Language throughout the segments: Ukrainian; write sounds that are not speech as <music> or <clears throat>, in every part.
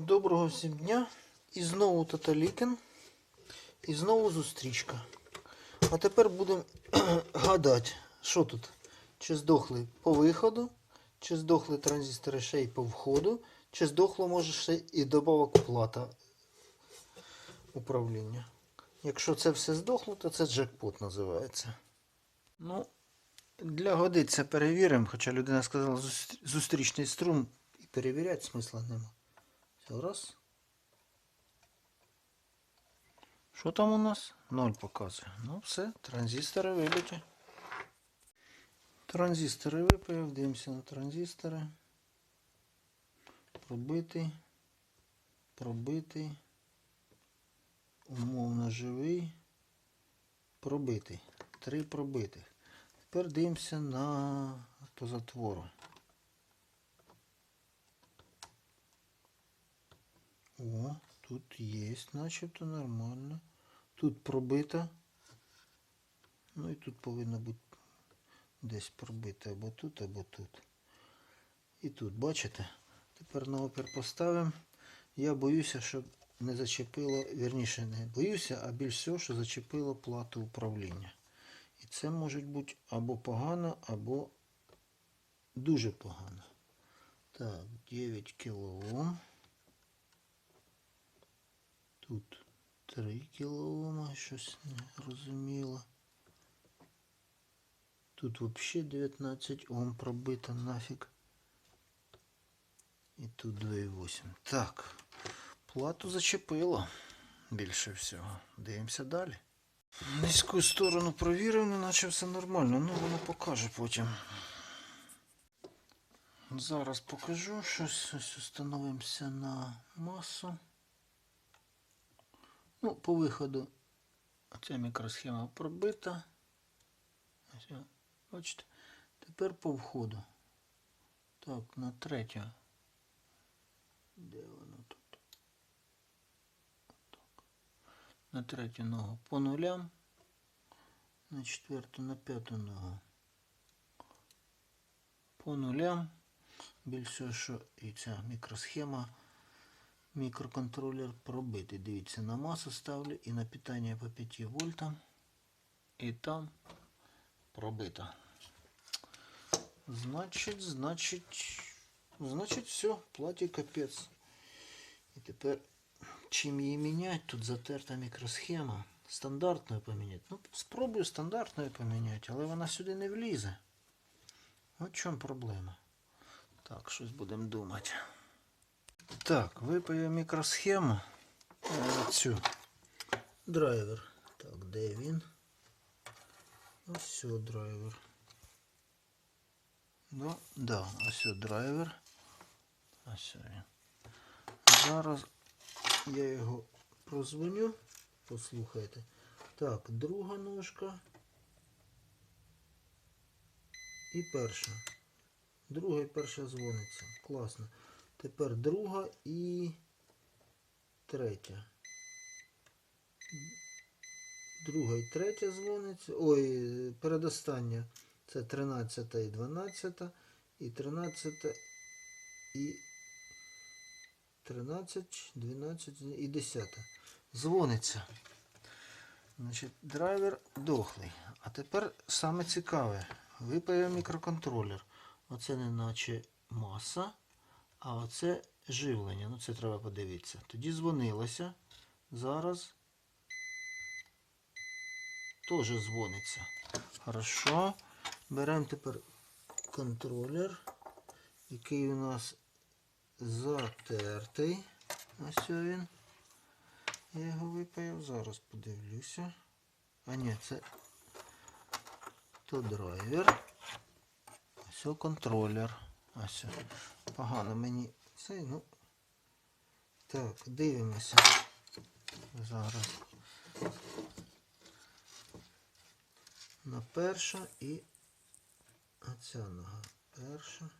Доброго всім дня. І знову Таталікін. І знову зустрічка. А тепер будемо <clears throat> гадати, що тут? Чи здохли по виходу, чи здохли транзистори ще й по входу, чи здохло може ще і добавок плата управління. Якщо це все здохло, то це джекпот називається. Ну, для годиться перевіримо, хоча людина сказала зус- зустрічний струм і перевіряти смисла нема. Все, раз. Що там у нас? Ноль показує. Ну все, транзистори вибиті. Транзистори випаяв, дивимося на транзистори. Пробитий. Пробитий. Умовно живий. Пробитий. Три пробитих. Тепер дивимося на по О, тут є, начебто нормально. Тут пробито. Ну і тут повинно бути десь пробито або тут, або тут. І тут, бачите? Тепер на опір поставимо. Я боюся, щоб не зачепило, вірніше не боюся, а більш всього, що зачепило плату управління. І це може бути або погано, або дуже погано. Так, 9 кОм. Тут 3 кОм, щось не розуміло. Тут взагалі 19 Ом пробито нафіг. І тут 2,8. Так, плату зачепило більше всього. Дивимося далі. Низьку сторону провірив, ну наче все нормально, ну воно покаже потім. Зараз покажу щось. Ось установимося на масу. Ну, по виходу ця мікросхема пробита. Ось, бачите. Тепер по входу. Так, на третю. Де воно тут? Так. На третю ногу по нулям. На четверту, на п'яту ногу. По нулям. Більше, що і ця мікросхема мікроконтролер пробитий. Дивіться, на масу ставлю і на питання по 5 вольтам. І там пробито. Значить, значить, значить, все, платі капець. І тепер, чим її міняти, тут затерта мікросхема. Стандартною поміняти. Ну, спробую стандартною поміняти, але вона сюди не влізе. От в чому проблема. Так, щось будемо думати. Так, випаю мікросхему. Е, Цю. Драйвер. Так, де він? Ось драйвер. Ну, да, ось драйвер. Ось він. Зараз я його прозвоню. Послухайте. Так, друга ножка. І перша. Друга і перша дзвониться. Класно. Тепер друга і третя. Друга і третя дзвониться. Ой, передостання. Це 13 і 12. І 13 і 13, 12 і 10. Дзвониться. Значить, драйвер дохлий. А тепер саме цікаве. Випаяв мікроконтролер. Оце не наче маса, а оце живлення. Ну це треба подивитися. Тоді дзвонилося. Зараз теж дзвониться. Хорошо. Беремо тепер контролер, який у нас затертий. Ось він. Я його випаяв. Зараз подивлюся. А ні, це то драйвер. Ось контролер. Ось. Погано мені цей, ну. Так, дивимося. Зараз. На перша і оця нога. Перша.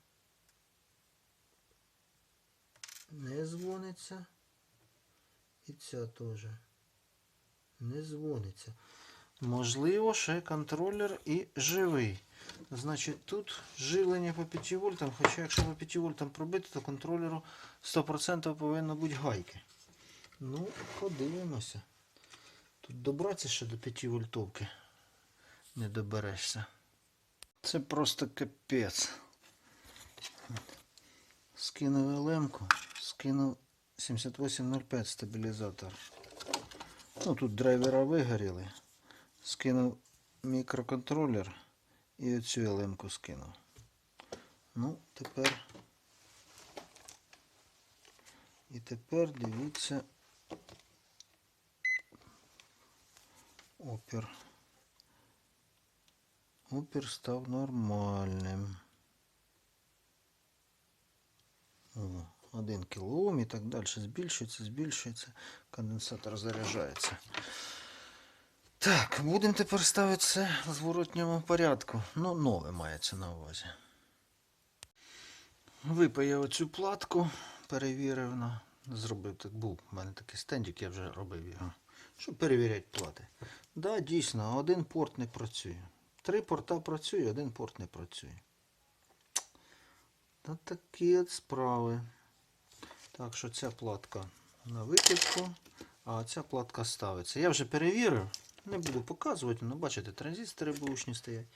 Не дзвониться. І ця теж. Не дзвониться. Можливо, ще контролер і живий. Значить, тут живлення по 5 вольтам, хоча якщо по 5 вольтам пробити, то контролеру 100% повинно бути гайки. Ну, подивимося. Тут добратися ще до 5 вольтовки не доберешся. Це просто капець. Скинув лемку, скинув 7805 стабілізатор. Ну, тут драйвера вигоріли. Скинув мікроконтролер і оцю елемку скинув. Ну, тепер. І тепер дивіться опір. Опір став нормальним. О, 1 кОм і так далі. Збільшується, збільшується. Конденсатор заряджається. Так, будемо тепер ставити це в зворотньому порядку. Ну, нове мається на увазі. Випаяв оцю платку, перевірив на. Зробив так був. У мене такий стендик, я вже робив його. Щоб перевіряти плати. Так, да, дійсно, один порт не працює. Три порта працює, один порт не працює. Та такі от справи. Так що ця платка на витяжку, а ця платка ставиться. Я вже перевірив, не буду показувати, але бачите, транзистори бушні стоять.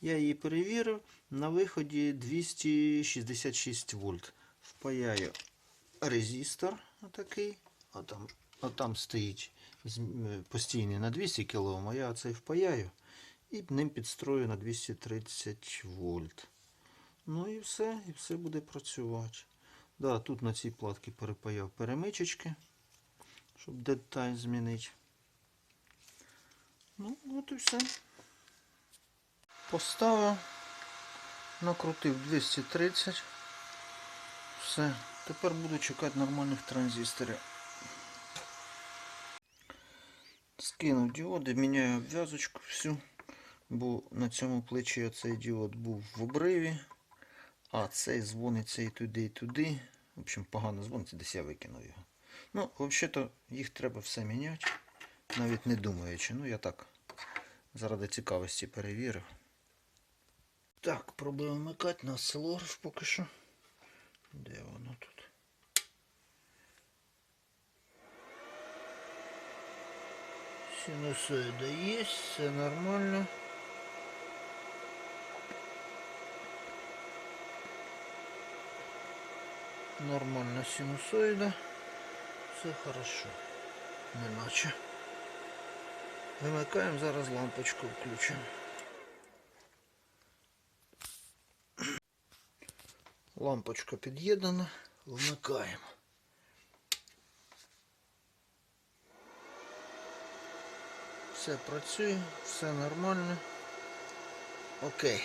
Я її перевірив. На виході 266 вольт. Впаяю резистор отакий, а там, стоїть постійний на 200 кОм, а я цей впаяю і ним підстрою на 230 вольт. Ну і все, і все буде працювати. Да, тут на цій платці перепаяв перемичечки, щоб деталь змінити. Ну, от і все. Поставив, накрутив 230. Все. Тепер буду чекати нормальних транзисторів. Скинув діоди, міняю обв'язочку всю, бо на цьому плечі оцей діод був в обриві, а цей дзвониться і туди, і туди. В общем, погано дзвониться, десь я викинув його. Ну, взагалі-то їх треба все міняти, навіть не думаючи. Ну, я так заради цікавості перевірив. Так, пробую вмикати на осцилограф поки що. Де воно тут? Синусоида есть, все нормально. Нормально синусоида. Все хорошо. Неначе. Вимикаємо, зараз лампочку включимо. Лампочка під'єднана, вмикаємо. Все працює, все нормально. Окей.